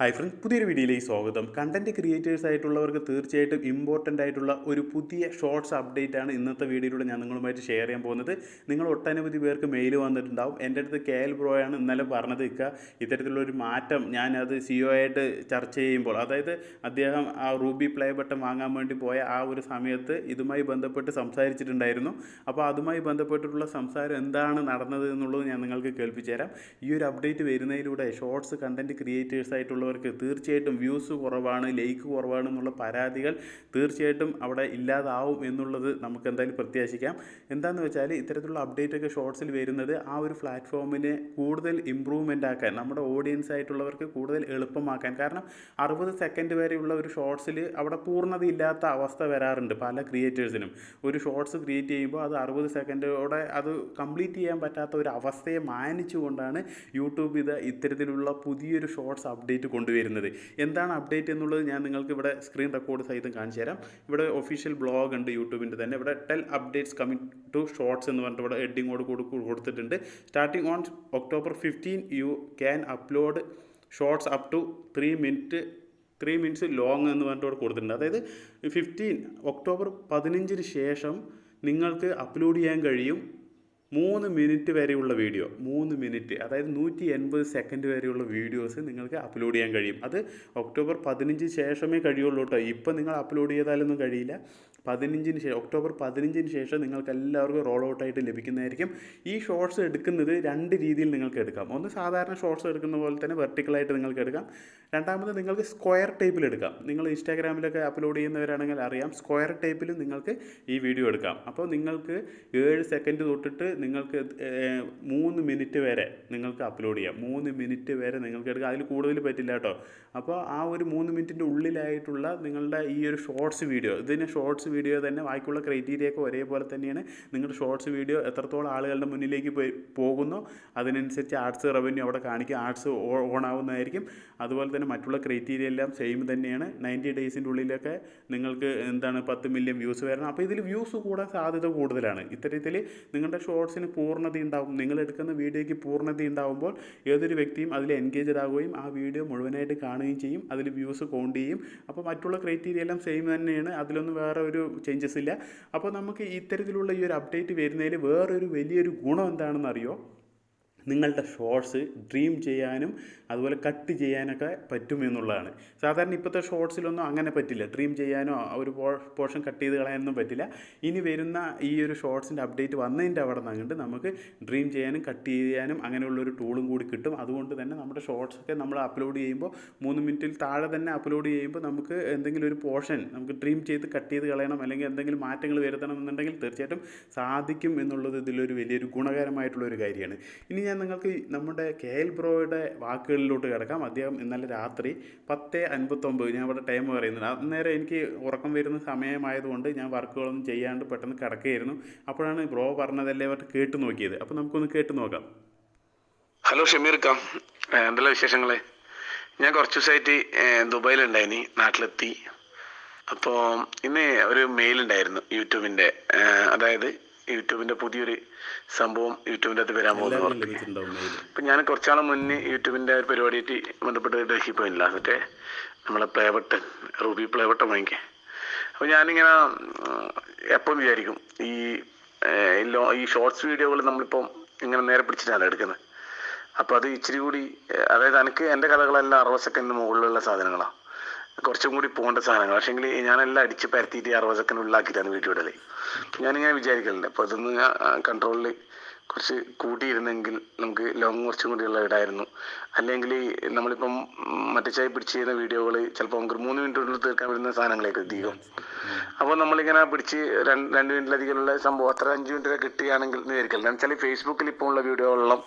Hi friends പുതിയൊരു വീഡിയോയിലേക്ക് സ്വാഗതം. കണ്ടന്റ് ക്രിയേറ്റേഴ്സ് ആയിട്ടുള്ളവർക്ക് തീർച്ചയായിട്ടും ഇമ്പോർട്ടന്റ് ആയിട്ടുള്ള ഒരു പുതിയ ഷോർട്സ് അപ്ഡേറ്റ് ആണ് ഇന്നത്തെ വീഡിയോയിലൂടെ ഞാൻ നിങ്ങളുമായിട്ട് ഷെയർ ചെയ്യാൻ പോകുന്നത്. നിങ്ങൾ ഒട്ടനവധി പേർക്ക് മെയിൽ വന്നിട്ടുണ്ടാവും. എന്റെ അടുത്ത് കെ എൽ ബ്രോ ആണ് ഇന്നലെ പറഞ്ഞത് ഇക്ക. ഇത്തരത്തിലുള്ളൊരു മാറ്റം ഞാൻ അത് സിഒ ആയിട്ട് ചർച്ച ചെയ്യുമ്പോൾ അതായത് അദ്ദേഹം ആ റൂബി പ്ലേ ബട്ടൺ വാങ്ങാൻ വേണ്ടി പോയ ആ ഒരു സമയത്ത് ഇതുമായി ബന്ധപ്പെട്ട് സംസാരിച്ചിട്ടുണ്ടായിരുന്നു. അപ്പോൾ അതുമായി ബന്ധപ്പെട്ടിട്ടുള്ള സംസാരം എന്താണ് നടന്നത് എന്നുള്ളത് ഞാൻ നിങ്ങൾക്ക് കേൾപ്പിച്ചു തരാം ഈ ഒരു അപ്ഡേറ്റ് വരുന്നതിലൂടെ ഷോർട്സ് കണ്ടന്റ് ക്രിയേറ്റേഴ്സ് ആയിട്ടുള്ളവർക്ക് തീർച്ചയായിട്ടും വ്യൂസ് കുറവാണ് ലൈക്ക് കുറവാണ് എന്നുള്ള പരാതികൾ തീർച്ചയായിട്ടും അവിടെ ഇല്ലാതാവും എന്നുള്ളത് നമുക്ക് എന്തായാലും പ്രത്യാശിക്കാം. എന്താണെന്ന് വെച്ചാൽ ഇത്തരത്തിലുള്ള അപ്ഡേറ്റൊക്കെ ഷോർട്സിൽ വരുന്നത് ആ ഒരു പ്ലാറ്റ്ഫോമിനെ കൂടുതൽ ഇമ്പ്രൂവ്മെന്റ് ആക്കാൻ നമ്മുടെ ഓഡിയൻസ് ആയിട്ടുള്ളവർക്ക് കൂടുതൽ എളുപ്പമാക്കാൻ. കാരണം അറുപത് സെക്കൻഡ് വരെയുള്ള ഒരു ഷോർട്സിൽ അവിടെ പൂർണത ഇല്ലാത്ത അവസ്ഥ വരാറുണ്ട് പല ക്രിയേറ്റേഴ്സിനും ഒരു ഷോർട്സ് ക്രിയേറ്റ് ചെയ്യുമ്പോൾ അത് അറുപത് സെക്കൻഡോടെ അത് കംപ്ലീറ്റ് ചെയ്യാൻ പറ്റാത്ത ഒരു അവസ്ഥയെ മാനിച്ചുകൊണ്ടാണ് യൂട്യൂബ് ഇത് ഇത്തരത്തിലുള്ള പുതിയൊരു ഷോർട്സ് അപ്ഡേറ്റ് കൊണ്ടുവരുന്നത്. എന്താണ് അപ്ഡേറ്റ് എന്നുള്ളത് ഞാൻ നിങ്ങൾക്ക് ഇവിടെ സ്ക്രീൻ റെക്കോർഡ് സഹിതം കാണിച്ചു തരാം. ഇവിടെ ഒഫീഷ്യൽ ബ്ലോഗ് ഉണ്ട് യൂട്യൂബിന്റെ തന്നെ. ഇവിടെ tell updates coming to shorts എന്ന് പറഞ്ഞിട്ട് ഇവിടെ എഡിങ്ങോട് കൂടി കൊടുത്തിട്ടുണ്ട്. Starting on October fifteen you can upload shorts up to three minute three minutes long എന്ന് പറഞ്ഞിട്ട് ഇവിടെ കൊടുത്തിട്ടുണ്ട്. അതായത് ഫിഫ്റ്റീൻ ഒക്ടോബർ പതിനഞ്ചിന് ശേഷം നിങ്ങൾക്ക് അപ്ലോഡ് ചെയ്യാൻ കഴിയും. മൂന്ന് മിനിറ്റ് വരെയുള്ള വീഡിയോ മൂന്ന് മിനിറ്റ് അതായത് നൂറ്റി എൺപത് സെക്കൻഡ് വരെയുള്ള വീഡിയോസ് നിങ്ങൾക്ക് അപ്ലോഡ് ചെയ്യാൻ കഴിയും. അത് ഒക്ടോബർ പതിനഞ്ച് ശേഷമേ കഴിയുള്ളൂ കേട്ടോ. ഇപ്പം നിങ്ങൾ അപ്ലോഡ് ചെയ്താലൊന്നും കഴിയില്ല. പതിനഞ്ചിന് ശേഷം ഒക്ടോബർ പതിനഞ്ചിന് ശേഷം നിങ്ങൾക്ക് എല്ലാവർക്കും റോൾ ഔട്ടായിട്ട് ലഭിക്കുന്നതായിരിക്കും. ഈ ഷോർട്സ് എടുക്കുന്നത് രണ്ട് രീതിയിൽ നിങ്ങൾക്ക് എടുക്കാം. ഒന്ന് സാധാരണ ഷോർട്സ് എടുക്കുന്ന പോലെ തന്നെ വെർട്ടിക്കലായിട്ട് നിങ്ങൾക്ക് എടുക്കാം. രണ്ടാമത് നിങ്ങൾക്ക് സ്ക്വയർ ടൈപ്പിൽ എടുക്കാം. നിങ്ങൾ ഇൻസ്റ്റാഗ്രാമിലൊക്കെ അപ്ലോഡ് ചെയ്യുന്നവരാണെങ്കിൽ അറിയാം സ്ക്വയർ ടൈപ്പിലും നിങ്ങൾക്ക് ഈ വീഡിയോ എടുക്കാം. അപ്പോൾ നിങ്ങൾക്ക് ഏഴ് സെക്കൻഡ് തൊട്ടിട്ട് നിങ്ങൾക്ക് മൂന്ന് മിനിറ്റ് വരെ നിങ്ങൾക്ക് അപ്ലോഡ് ചെയ്യാം. മൂന്ന് മിനിറ്റ് വരെ നിങ്ങൾക്ക് എടുക്കാം. അതിൽ കൂടുതൽ പറ്റില്ല കേട്ടോ. അപ്പോൾ ആ ഒരു മൂന്ന് മിനിറ്റിന്റെ ഉള്ളിലായിട്ടുള്ള നിങ്ങളുടെ ഈ ഒരു ഷോർട്സ് വീഡിയോ ഇതിന് ഷോർട്സ് വീഡിയോ തന്നെ ബാക്കിയുള്ള ക്രൈറ്റീരിയ ഒക്കെ ഒരേപോലെ തന്നെയാണ്. നിങ്ങളുടെ ഷോർട്സ് വീഡിയോ എത്രത്തോളം ആളുകളുടെ മുന്നിലേക്ക് പോകുന്നോ അതിനനുസരിച്ച് ആർട്സ് റവന്യൂ അവിടെ കാണിക്കുക ആർട്സ് ഓൺ ആവുന്നതായിരിക്കും. അതുപോലെ തന്നെ മറ്റുള്ള ക്രൈറ്റീരിയ എല്ലാം സെയിം തന്നെയാണ്. നയന്റി ഡേയ്സിന്റെ ഉള്ളിലൊക്കെ നിങ്ങൾക്ക് എന്താണ് പത്ത് മില്യൺ വ്യൂസ് വരണം. അപ്പോൾ ഇതിൽ വ്യൂസ് കൂടാൻ സാധ്യത കൂടുതലാണ്. ഇത്തരത്തിൽ നിങ്ങളുടെ ഷോർട്സിന് പൂർണത ഉണ്ടാവും നിങ്ങൾ എടുക്കുന്ന വീഡിയോയ്ക്ക് പൂർണത ഉണ്ടാവുമ്പോൾ ഏതൊരു വ്യക്തിയും അതിൽ എൻഗേജഡ് ആവുകയും ആ വീഡിയോ മുഴുവനായിട്ട് കാണുകയും ചെയ്യും. അതിൽ വ്യൂസ് കൗണ്ട് ചെയ്യും. അപ്പോൾ മറ്റുള്ള ക്രൈറ്റീരിയ എല്ലാം സെയിം തന്നെയാണ്. അതിലൊന്നും വേറെ ഒരു ചേഞ്ചസ് ഇല്ല. അപ്പോൾ നമുക്ക് ഇത്തരത്തിലുള്ള ഈ ഒരു അപ്ഡേറ്റ് വരുന്നതിൽ വേറൊരു വലിയൊരു ഗുണം എന്താണെന്ന് അറിയോ നിങ്ങളുടെ ഷോർട്സ് ഡ്രീം ചെയ്യാനും അതുപോലെ കട്ട് ചെയ്യാനൊക്കെ പറ്റും എന്നുള്ളതാണ്. സാധാരണ ഇപ്പോഴത്തെ ഷോർട്സിലൊന്നും അങ്ങനെ പറ്റില്ല. ഡ്രീം ചെയ്യാനോ ഒരു പോർഷൻ കട്ട് ചെയ്ത് കളയാനൊന്നും പറ്റില്ല. ഇനി വരുന്ന ഈ ഒരു ഷോർട്സിന്റെ അപ്ഡേറ്റ് വന്നതിന്റെ അവിടെ നിന്നുകൊണ്ട് നമുക്ക് ഡ്രീം ചെയ്യാനും കട്ട് ചെയ്യാനും അങ്ങനെയുള്ളൊരു ടൂളും കൂടി കിട്ടും. അതുകൊണ്ട് തന്നെ നമ്മുടെ ഷോർട്സൊക്കെ നമ്മൾ അപ്ലോഡ് ചെയ്യുമ്പോൾ മൂന്ന് മിനിറ്റിൽ താഴെ തന്നെ അപ്ലോഡ് ചെയ്യുമ്പോൾ നമുക്ക് എന്തെങ്കിലും ഒരു പോർഷൻ നമുക്ക് ഡ്രീം ചെയ്ത് കട്ട് ചെയ്ത് കളയണം അല്ലെങ്കിൽ എന്തെങ്കിലും മാറ്റങ്ങൾ വരുത്തണം എന്നുണ്ടെങ്കിൽ തീർച്ചയായിട്ടും സാധിക്കും എന്നുള്ളത് ഇതിലൊരു വലിയൊരു ഗുണകരമായിട്ടുള്ള ഒരു കാര്യമാണ്. ഇനി ഞാൻ നിങ്ങൾക്ക് നമ്മുടെ കെ എൽ ബ്രോയുടെ വാക്കുകളിലോട്ട് കിടക്കാം. അദ്ദേഹം ഇന്നലെ രാത്രി പത്ത് അൻപത്തൊമ്പത് ഞാൻ ഇവിടെ ടൈം പറയുന്നത് അന്നേരം എനിക്ക് ഉറക്കം വരുന്ന സമയമായതുകൊണ്ട് ഞാൻ വർക്കുകളൊന്നും ചെയ്യാണ്ട് പെട്ടെന്ന് കിടക്കുകയായിരുന്നു. അപ്പോഴാണ് ബ്രോ പറഞ്ഞതല്ലേ അവർ കേട്ട് നോക്കിയത്. അപ്പോൾ നമുക്കൊന്ന് കേട്ട് നോക്കാം. ഹലോ ഷമീർക്ക. എന്തെല്ലാം വിശേഷങ്ങളെ? ഞാൻ കുറച്ച് ദിവസമായിട്ട് ദുബായിലുണ്ടായിനി നാട്ടിലെത്തി. അപ്പോൾ ഇന്ന് ഒരു മെയിൽ ഉണ്ടായിരുന്നു യൂട്യൂബിന്റെ അതായത് യൂട്യൂബിന്റെ പുതിയൊരു സംഭവം യൂട്യൂബിന്റെ അകത്ത് വരാൻ പോകുന്നു അപ്പൊ ഞാൻ കുറച്ചാളും മുന്നേ യൂട്യൂബിന്റെ ഒരു പരിപാടിയായിട്ട് ബന്ധപ്പെട്ട് ഡൽഹി പോയില്ല മറ്റേ നമ്മളെ play button ruby play button അപ്പൊ അപ്പോൾ ഞാനിങ്ങനെ എപ്പം വിചാരിക്കും ഈ ഈ ലോ ഈ ഷോർട്സ് വീഡിയോകൾ നമ്മളിപ്പം ഇങ്ങനെ നേരെ പിടിച്ചിട്ടാണ് എടുക്കുന്നത്. അപ്പോൾ അത് ഇച്ചിരി കൂടി അതായത് എനിക്ക് എന്റെ കഥകളെല്ലാം അറുപത് സെക്കൻഡിന് മുകളിലുള്ള സാധനങ്ങളാണ് കുറച്ചും കൂടി പോകേണ്ട സാധനങ്ങൾ. പക്ഷേങ്കിൽ ഞാനെല്ലാം അടിച്ച് പരത്തിയിട്ട് അറുപത് സെക്കൻഡ് ഉള്ളിലാക്കിയിട്ടാണ് വീഡിയോ ഇടൽ ഞാനിങ്ങനെ വിചാരിക്കലുണ്ട്. അപ്പോൾ അതൊന്ന് കൺട്രോളിൽ കുറച്ച് കൂട്ടിയിരുന്നെങ്കിൽ നമുക്ക് ലോങ് കുറച്ചും കൂടി ഉള്ള ഇടായിരുന്നു അല്ലെങ്കിൽ നമ്മളിപ്പം ഉം, മറ്റേ ചായ പിടിച്ച് ചെയ്യുന്ന വീഡിയോകൾ ചിലപ്പോൾ നമുക്ക് മൂന്ന് മിനിറ്റിനുള്ളിൽ തീർക്കാൻ വരുന്ന സാധനങ്ങളായിരിക്കും അധികം. അപ്പോൾ നമ്മളിങ്ങനെ പിടിച്ച് രണ്ട് രണ്ട് മിനിറ്റിലധികമുള്ള സംഭവം അത്ര അഞ്ച് മിനിറ്റ് കിട്ടുകയാണെങ്കിൽ എന്ന് വിചാരിക്കില്ല എന്ന് വെച്ചാൽ ഫേസ്ബുക്കിൽ ഇപ്പോൾ ഉള്ള വീഡിയോകളെല്ലാം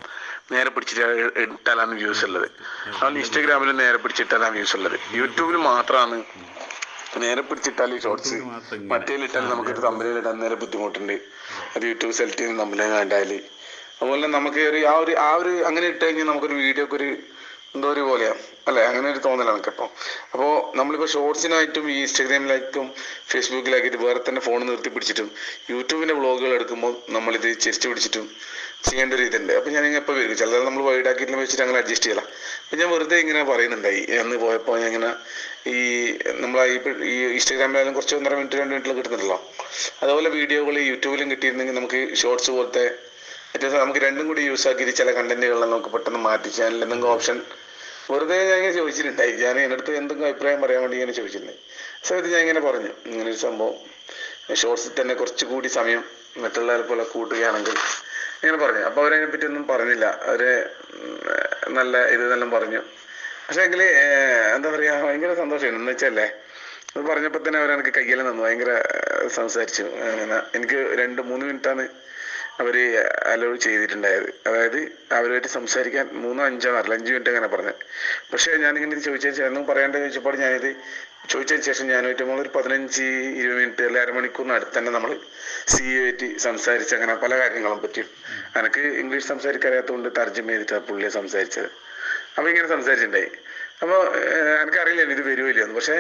നേരെ പിടിച്ചിട്ട് ഇട്ടാലാണ് വ്യൂസ് ഉള്ളത്. അതുകൊണ്ട് ഇൻസ്റ്റാഗ്രാമിൽ നേരെ പിടിച്ചിട്ടാലാണ് വ്യൂസ് ഉള്ളത്. യൂട്യൂബിൽ മാത്രമാണ് നേരെ പിടിച്ചിട്ടാൽ ഈ ഷോർട്സ്. മറ്റേലിട്ടാൽ നമുക്കൊരു ഇടാൻ നേരെ ബുദ്ധിമുട്ടുണ്ട്. അത് യൂട്യൂബ് സെലക്ട് ചെയ്യുന്ന തമ്പലിനെ കണ്ടാൽ അതുപോലെ നമുക്ക് ഒരു ആ ഒരു ആ ഒരു അങ്ങനെ ഇട്ട് കഴിഞ്ഞാൽ നമുക്കൊരു വീഡിയോക്ക് ഒരു എന്തോ ഒരു പോലെയാണ് അല്ലെ? അങ്ങനെ ഒരു തോന്നലാണ് കേട്ടോ അപ്പോൾ നമ്മളിപ്പോൾ ഷോർട്സിനായിട്ടും ഈ ഇൻസ്റ്റാഗ്രാമിലായിട്ടും ഫേസ്ബുക്കിലാക്കിയിട്ട് വേറെ തന്നെ ഫോൺ നിർത്തി പിടിച്ചിട്ടും യൂട്യൂബിന്റെ വ്ളോഗുകൾ എടുക്കുമ്പോൾ നമ്മളിത് ചെസ്റ്റ് പിടിച്ചിട്ടും ചെയ്യേണ്ട ഒരു ഇതുണ്ട്. അപ്പം ഞാൻ എപ്പോൾ വരും ചിലത് നമ്മൾ വൈഡ് ആക്കിയിട്ട് വെച്ചിട്ട് അങ്ങനെ അഡ്ജസ്റ്റ് ചെയ്യലാം. അപ്പം ഞാൻ വെറുതെ ഇങ്ങനെ പറയുന്നുണ്ടായി. അന്ന് പോയപ്പോൾ ഞാൻ ഇങ്ങനെ ഈ ഇപ്പ- ഈ ഇൻസ്റ്റാഗ്രാമിലായാലും കുറച്ച് ഒന്നര മിനിറ്റ് രണ്ട് മിനിറ്റിൽ കിട്ടുന്നുണ്ടല്ലോ അതുപോലെ വീഡിയോകൾ യൂട്യൂബിലും കിട്ടിയിരുന്നെങ്കിൽ നമുക്ക് ഷോർട്സ് പോലത്തെ ഏറ്റവും നമുക്ക് രണ്ടും കൂടി യൂസ് ആക്കി ചില കണ്ടന്റുകളെല്ലാം നമുക്ക് പെട്ടെന്ന് മാറ്റി ചാനൽ എന്തെങ്കിലും ഓപ്ഷൻ വെറുതെ ഞാൻ ഇങ്ങനെ ചോദിച്ചിട്ടുണ്ടായി. ഞാൻ എന്റെ അടുത്ത് എന്തെങ്കിലും അഭിപ്രായം പറയാൻ വേണ്ടി ഇങ്ങനെ ചോദിച്ചിട്ടുണ്ടായി. സമയത്ത് ഞാൻ ഇങ്ങനെ പറഞ്ഞു. ഇങ്ങനെ ഒരു സംഭവം. ഷോർട്സിൽ തന്നെ കുറച്ചുകൂടി സമയം മറ്റുള്ളവരെ പോലെ കൂട്ടുകയാണെങ്കിൽ ഇങ്ങനെ പറഞ്ഞു. അപ്പോൾ അവരതിനെ പറ്റി ഒന്നും പറഞ്ഞില്ല. അവർ നല്ല ഇത് എല്ലാം പറഞ്ഞു. പക്ഷേ എങ്കിൽ എന്താ പറയുക ഭയങ്കര സന്തോഷമാണ് എന്ന് വെച്ചല്ലേ അത് പറഞ്ഞപ്പോൾ തന്നെ അവരെനിക്ക് കയ്യിൽ നിന്നു ഭയങ്കര സംസാരിച്ചു. എനിക്ക് രണ്ട് മൂന്ന് മിനിറ്റാണ് അവർ അലോ ചെയ്തിട്ടുണ്ടായത്. അതായത് അവരുമായിട്ട് സംസാരിക്കാൻ മൂന്നോ അഞ്ചോ അറിയില്ല അഞ്ച് മിനിറ്റ് അങ്ങനെ പറഞ്ഞത് പക്ഷേ ഞാനിങ്ങനെ ചോദിച്ചതിന് ശേഷം ഒന്നും പറയേണ്ടത് ചോദിച്ചപ്പോൾ ഞാനിത് ചോദിച്ചതിന് ശേഷം ഞാൻ ഞാനുമായിട്ട് ഒരു പതിനഞ്ച് ഇരുപത് മിനിറ്റ് അല്ലെ അരമണിക്കൂറിന് അടുത്ത് തന്നെ നമ്മൾ സി എ ആയിട്ട് സംസാരിച്ച് അങ്ങനെ പല കാര്യങ്ങളും പറ്റി. എനിക്ക് ഇംഗ്ലീഷ് സംസാരിക്കാൻ അറിയാത്തതുകൊണ്ട് തർജമ ചെയ്തിട്ടാണ് പുള്ളിയെ സംസാരിച്ചത്. അപ്പോൾ ഇങ്ങനെ സംസാരിച്ചിട്ടുണ്ടായി. അപ്പോൾ എനിക്കറിയില്ല ഇത് വരുമില്ലെന്ന് പക്ഷേ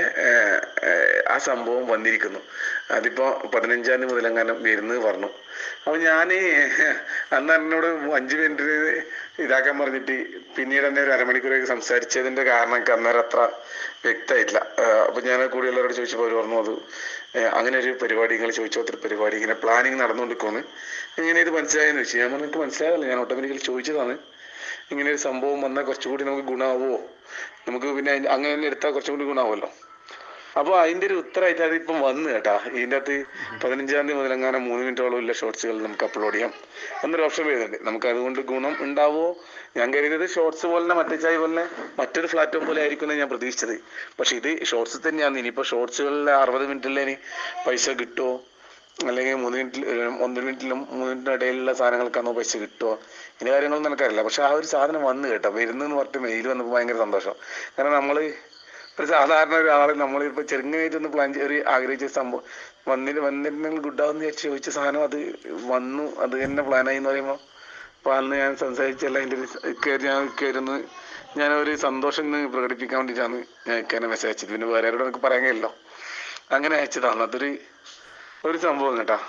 ആ സംഭവം വന്നിരിക്കുന്നു. അതിപ്പോൾ പതിനഞ്ചാം തീയതി മുതലെങ്ങാനും വരുന്നത് പറഞ്ഞു. അപ്പോൾ ഞാൻ അന്ന് എന്നോട് അഞ്ച് മിനിറ്റ് ഇതാക്കാൻ പറഞ്ഞിട്ട് പിന്നീട് എന്നെ ഒരു അരമണിക്കൂറൊക്കെ സംസാരിച്ചതിന്റെ കാരണം എനിക്ക് അന്നേരം അത്ര വ്യക്തമായിട്ടില്ല. അപ്പോൾ ഞാൻ കൂടിയുള്ളവരോട് ചോദിച്ചപ്പോൾ അവർ പറഞ്ഞു അത് അങ്ങനെ ഒരു പരിപാടി നിങ്ങൾ ചോദിച്ചോ അത്ര പരിപാടി ഇങ്ങനെ പ്ലാനിങ് നടന്നുകൊണ്ടിരിക്കുമെന്ന് ഇങ്ങനെ ഇത് മനസ്സിലായെന്ന് ചോദിച്ചു ഞാൻ പറഞ്ഞു എനിക്ക് മനസ്സിലായതല്ല. ഞാൻ ഓട്ടോമാറ്റിക്കലി ചോദിച്ചതാണ്. ഇങ്ങനെ ഒരു സംഭവം വന്നാൽ കുറച്ചുകൂടി നമുക്ക് ഗുണമാവുമോ നമുക്ക് പിന്നെ അങ്ങനെ എടുത്താൽ കുറച്ചും കൂടി ഗുണമാവുമല്ലോ അപ്പോൾ അതിന്റെ ഒരു ഉത്തരമായിട്ട് ഇപ്പം വന്നു കേട്ടാ. ഇതിന്റെ അകത്ത് പതിനഞ്ചാം തീയതി മുതലെങ്ങാനും മൂന്ന് മിനിറ്റോളം ഉള്ള ഷോർട്സുകൾ നമുക്ക് അപ്ലോഡ് ചെയ്യാം. എന്നൊരു ഓപ്ഷൻ വരുന്നുണ്ട്. നമുക്ക് അതുകൊണ്ട് ഗുണം ഉണ്ടാവോ? ഞാൻ കരുതിയത് ഷോർട്സ് പോലെ മറ്റേ ചായ പോലെ മറ്റൊരു പ്ലാറ്റ്ഫോം പോലെ ആയിരിക്കും ഞാൻ പ്രതീക്ഷിച്ചത്. പക്ഷെ ഇത് ഷോർട്സ് തന്നെയാണ് ഇനിയിപ്പോൾ ഷോർട്സുകളിൽ അറുപത് മിനിറ്റിൽ പൈസ കിട്ടുമോ അല്ലെങ്കിൽ മൂന്ന് മിനിറ്റിൽ ഒന്നര മിനിറ്റിലും മൂന്ന് മിനിറ്റിനും ഇടയിലുള്ള സാധനങ്ങൾക്കാണോ പൈസ കിട്ടുമോ ഇതിന്റെ കാര്യങ്ങളൊന്നും എനിക്കറിയില്ല. പക്ഷെ ആ ഒരു സാധനം വന്നു കേട്ടോ. വരുന്നെന്ന് പറഞ്ഞിട്ട് മെയിൽ വന്നപ്പോൾ ഭയങ്കര സന്തോഷം. കാരണം നമ്മൾ ഒരു സാധാരണ ഒരാൾ നമ്മളിപ്പോൾ ചെറുങ്ങനായിട്ടൊന്ന് പ്ലാൻ ഒരു ആഗ്രഹിച്ച സംഭവം വന്നിട്ട് വന്നിരുന്നെങ്കിൽ ഗുഡാവെന്ന് വിചാരിച്ച് ചോദിച്ച സാധനം അത് വന്നു. അത് തന്നെ പ്ലാനായി എന്ന് പറയുമ്പോൾ അപ്പോൾ അന്ന് ഞാൻ സംസാരിച്ചല്ല എന്റെ കയറി ഞാൻ കയറുന്നു. ഞാൻ ഒരു സന്തോഷം പ്രകടിപ്പിക്കാൻ വേണ്ടിയിട്ടാണ് ഞാൻ ഇക്കാനെ മെസ്സേജ് അയച്ചത്. പിന്നെ വേറെ ആരോടും എനിക്ക് പറയാൻ കഴിയില്ലല്ലോ അങ്ങനെ അയച്ചതാണ്. അതൊരു ഒരു സംഭവം കേട്ടാ.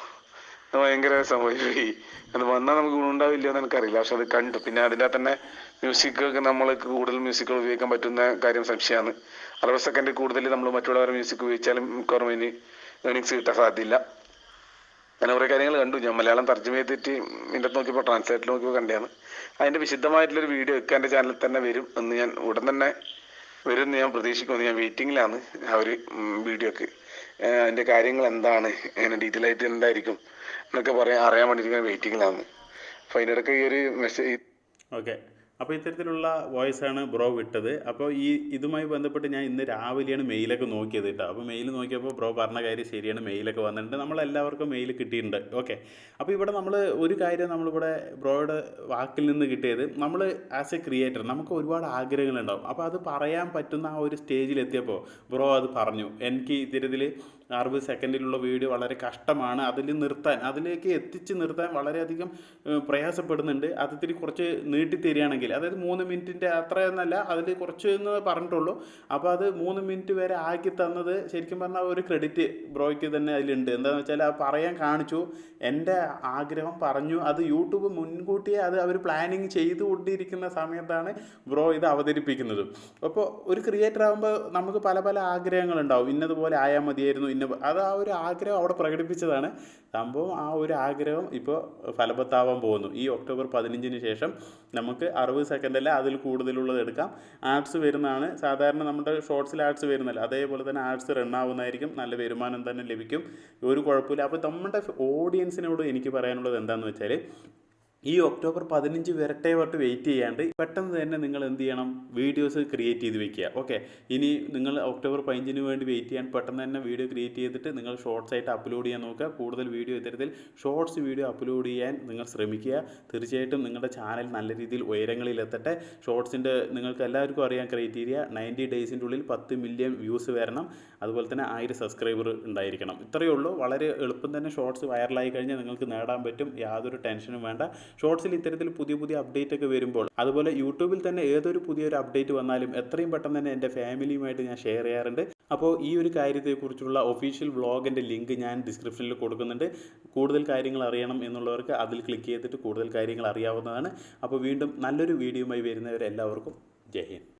അത് ഭയങ്കര സംഭവം. അത് വന്നാൽ നമുക്ക് ഗുണമുണ്ടാവില്ല എന്ന് എനിക്കറിയില്ല. പക്ഷെ അത് കണ്ടു. പിന്നെ അതിന്റെ തന്നെ മ്യൂസിക്കൊക്കെ നമ്മൾക്ക് കൂടുതൽ മ്യൂസിക്കുകൾ ഉപയോഗിക്കാൻ പറ്റുന്ന കാര്യം സംശയമാണ്. അറുപത് സെക്കൻഡ് കൂടുതൽ നമ്മൾ മറ്റുള്ളവരെ മ്യൂസിക് ഉപയോഗിച്ചാലും മിക്കവാറും ഇനി ഏണിങ്സ് കിട്ടാൻ സാധ്യതയില്ല. അങ്ങനെ കുറേ കാര്യങ്ങൾ കണ്ടു. ഞാൻ മലയാളം തർജമ ചെയ്തിട്ട് ഇതിന്റെ നോക്കിയപ്പോൾ ട്രാൻസ്ലേറ്റ് നോക്കിയപ്പോൾ കണ്ടതാണ്. അതിന്റെ വിശദമായിട്ടുള്ളൊരു വീഡിയോ ഒക്കെ എന്റെ ചാനലിൽ തന്നെ വരും എന്ന് ഞാൻ ഉടൻ തന്നെ വരും ഞാൻ പ്രതീക്ഷിക്കുന്നു. ഞാൻ വെയിറ്റിങ്ങിലാണ് ആ ഒരു വീഡിയോക്ക് അതിന്റെ കാര്യങ്ങൾ എന്താണ്? എങ്ങനെ ഡീറ്റെയിൽ ആയിട്ട് എന്തായിരിക്കും? എന്നൊക്കെ പറയാൻ അറിയാൻ വേണ്ടിയിട്ട് ഞാൻ വെയിറ്റിങ്ങിലാണ് അപ്പോൾ അതിനിടയ്ക്ക് ഈ ഒരു മെസ്സേജ് ഓക്കെ അപ്പോൾ ഇത്തരത്തിലുള്ള വോയിസ് ആണ് ബ്രോ വിട്ടത്. അപ്പോൾ ഈ ഇതുമായി ബന്ധപ്പെട്ട് ഞാൻ ഇന്ന് രാവിലെയാണ് മെയിലൊക്കെ നോക്കിയത് കേട്ടോ അപ്പോൾ മെയിൽ നോക്കിയപ്പോൾ ബ്രോ പറഞ്ഞ കാര്യം ശരിയാണ്. മെയിലൊക്കെ വന്നിട്ടുണ്ട്. നമ്മളെല്ലാവർക്കും മെയിൽ കിട്ടിയിട്ടുണ്ട്. ഓക്കെ അപ്പോൾ ഇവിടെ നമ്മൾ ഒരു കാര്യം നമ്മളിവിടെ ബ്രോയുടെ വാക്കിൽ നിന്ന് കിട്ടിയത് നമ്മൾ ആസ് എ ക്രിയേറ്റർ നമുക്ക് ഒരുപാട് ആഗ്രഹങ്ങളുണ്ടാവും. അപ്പോൾ അത് പറയാൻ പറ്റുന്ന ആ ഒരു സ്റ്റേജിലെത്തിയപ്പോൾ ബ്രോ അത് പറഞ്ഞു. എനിക്ക് ഇത്തരത്തിൽ അറുപത് സെക്കൻഡിലുള്ള വീഡിയോ വളരെ കഷ്ടമാണ്. അതിൽ നിർത്താൻ അതിലേക്ക് എത്തിച്ച് നിർത്താൻ വളരെയധികം പ്രയാസപ്പെടുന്നുണ്ട്. അതിത്തിരി കുറച്ച് നീട്ടിത്തരികയാണെങ്കിൽ അതായത് മൂന്ന് മിനിറ്റിന്റെ അത്രയൊന്നല്ല അതിൽ കുറച്ച് എന്ന് പറഞ്ഞിട്ടുള്ളൂ. അപ്പോൾ അത് മൂന്ന് മിനിറ്റ് വരെ ആക്കി തന്നത് ശരിക്കും പറഞ്ഞാൽ ഒരു ക്രെഡിറ്റ് ബ്രോയ്ക്ക് തന്നെ അതിലുണ്ട്. എന്താണെന്ന് വെച്ചാൽ അത് പറയാൻ കാണിച്ചു. എന്റെ ആഗ്രഹം പറഞ്ഞു. അത് യൂട്യൂബ് മുൻകൂട്ടിയെ അത് അവർ പ്ലാനിങ് ചെയ്തുകൊണ്ടിരിക്കുന്ന സമയത്താണ് ബ്രോ ഇത് അവതരിപ്പിക്കുന്നത്. അപ്പോൾ ഒരു ക്രിയേറ്റർ ആകുമ്പോൾ നമുക്ക് പല പല ആഗ്രഹങ്ങളുണ്ടാവും. ഇന്നതുപോലെ ആയാൽ മതിയായിരുന്നു ഇന്ന അത് ആ ഒരു ആഗ്രഹം അവിടെ പ്രകടിപ്പിച്ചതാണ്. സംഭവം ആ ഒരു ആഗ്രഹം ഇപ്പോൾ ഫലവത്താവാൻ പോകുന്നു. ഈ ഒക്ടോബർ പതിനഞ്ചിന് ശേഷം നമുക്ക് അറുപത് സെക്കൻഡല്ല അതിൽ കൂടുതലുള്ളത് എടുക്കാം. ആർട്സ് വരുന്നതാണ്. സാധാരണ നമ്മുടെ ഷോർട്സിൽ ആർട്സ് വരുന്നില്ല അതേപോലെ തന്നെ ആർട്സ് റൺ ആവുന്നതായിരിക്കും നല്ല വരുമാനം തന്നെ ലഭിക്കും. ഒരു കുഴപ്പമില്ല. അപ്പോൾ നമ്മുടെ ഓഡിയൻസിനോട് എനിക്ക് പറയാനുള്ളത് എന്താണെന്ന് വെച്ചാൽ ഈ ഒക്ടോബർ പതിനഞ്ച് വരട്ടെ പറഞ്ഞിട്ട് വെയിറ്റ് ചെയ്യാണ്ട് പെട്ടെന്ന് തന്നെ നിങ്ങൾ എന്ത് ചെയ്യണം? വീഡിയോസ് ക്രിയേറ്റ് ചെയ്ത് വെക്കുക. ഓക്കെ ഇനി നിങ്ങൾ ഒക്ടോബർ പതിനഞ്ചിന് വേണ്ടി വെയിറ്റ് ചെയ്യാൻ പെട്ടെന്ന് തന്നെ വീഡിയോ ക്രിയേറ്റ് ചെയ്തിട്ട് നിങ്ങൾ ഷോർട്സ് ആയിട്ട് അപ്ലോഡ് ചെയ്യാൻ നോക്കുക. കൂടുതൽ വീഡിയോ ഇത്തരത്തിൽ ഷോർട്സ് വീഡിയോ അപ്ലോഡ് ചെയ്യാൻ നിങ്ങൾ ശ്രമിക്കുക. തീർച്ചയായിട്ടും നിങ്ങളുടെ ചാനൽ നല്ല രീതിയിൽ ഉയരങ്ങളിലെത്തട്ടെ ഷോർട്സിന്റെ നിങ്ങൾക്ക് എല്ലാവർക്കും അറിയാൻ ക്രൈറ്റീരിയ നയന്റി ഡേയ്സിന്റെ ഉള്ളിൽ പത്ത് മില്യൺ വ്യൂസ് വരണം. അതുപോലെ തന്നെ ആയിരം സബ്സ്ക്രൈബർ ഉണ്ടായിരിക്കണം. ഇത്രയേ ഉള്ളൂ. വളരെ എളുപ്പം തന്നെ ഷോർട്സ് വൈറലായി കഴിഞ്ഞാൽ നിങ്ങൾക്ക് നേടാൻ പറ്റും. യാതൊരു ടെൻഷനും വേണ്ട. ഷോർട്സിൽ ഇത്തരത്തിൽ പുതിയ പുതിയ അപ്ഡേറ്റ് ഒക്കെ വരുമ്പോൾ അതുപോലെ യൂട്യൂബിൽ തന്നെ ഏതൊരു പുതിയൊരു അപ്ഡേറ്റ് വന്നാലും എത്രയും പെട്ടെന്ന് തന്നെ എന്റെ ഫാമിലിയുമായിട്ട് ഞാൻ ഷെയർ ചെയ്യാറുണ്ട്. അപ്പോൾ ഈ ഒരു കാര്യത്തെക്കുറിച്ചുള്ള ഒഫീഷ്യൽ വ്ളോഗിന്റെ ലിങ്ക് ഞാൻ ഡിസ്ക്രിപ്ഷനിൽ കൊടുക്കുന്നുണ്ട്. കൂടുതൽ കാര്യങ്ങൾ അറിയണം എന്നുള്ളവർക്ക് അതിൽ ക്ലിക്ക് ചെയ്തിട്ട് കൂടുതൽ കാര്യങ്ങൾ അറിയാവുന്നതാണ്. അപ്പോൾ വീണ്ടും നല്ലൊരു വീഡിയോയുമായി വരുന്നവരെല്ലാവർക്കും ജയ് ഹിന്ദ്.